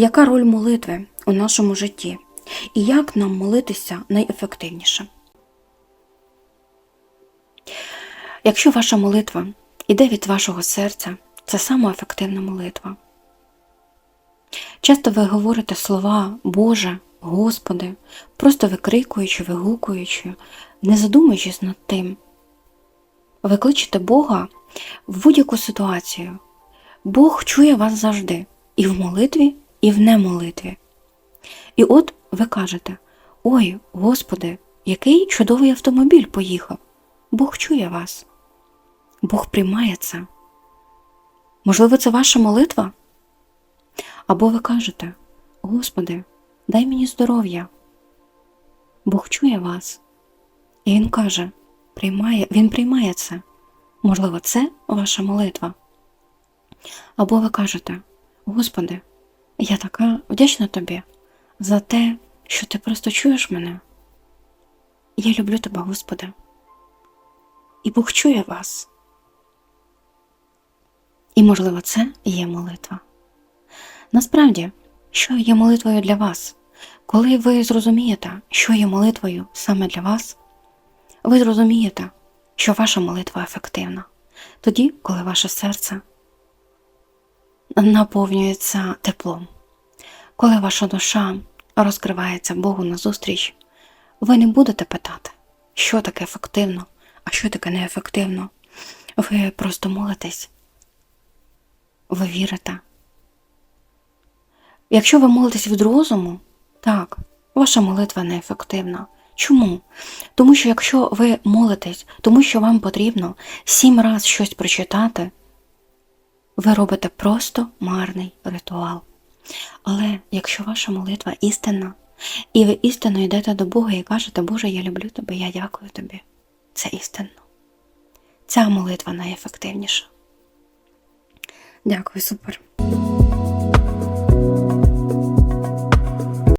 яка роль молитви у нашому житті і як нам молитися найефективніше. Якщо ваша молитва іде від вашого серця, це сама ефективна молитва. Часто ви говорите слова Боже, Господи, просто викрикуючи, вигукуючи, не задумуючись над тим. Ви кличете Бога в будь-яку ситуацію. Бог чує вас завжди, і в молитві, і в немолитві. І от ви кажете: Ой, Господи, який чудовий автомобіль поїхав. Бог чує вас. Бог приймає це. Можливо, це ваша молитва? Або ви кажете, Господи, дай мені здоров'я. Бог чує вас. І Він каже, приймає, Він приймає це. Можливо, це ваша молитва. Або ви кажете, Господи, я така вдячна тобі за те, що ти просто чуєш мене. Я люблю тебе, Господи. І Бог чує вас. І, можливо, це є молитва. Насправді, що є молитвою для вас? Коли ви зрозумієте, що є молитвою саме для вас, ви зрозумієте, що ваша молитва ефективна. Тоді, коли ваше серце наповнюється теплом, коли ваша душа розкривається Богу назустріч, ви не будете питати, що таке ефективно, а що таке неефективно. Ви просто молитесь, ви вірите. Якщо ви молитесь від розуму, так, ваша молитва неефективна. Чому? Тому що якщо ви молитесь, тому що вам потрібно сім раз щось прочитати, ви робите просто марний ритуал. Але якщо ваша молитва істинна, і ви істинно йдете до Бога і кажете, Боже, я люблю тебе, я дякую тобі, це істинно. Ця молитва найефективніша. Дякую, супер.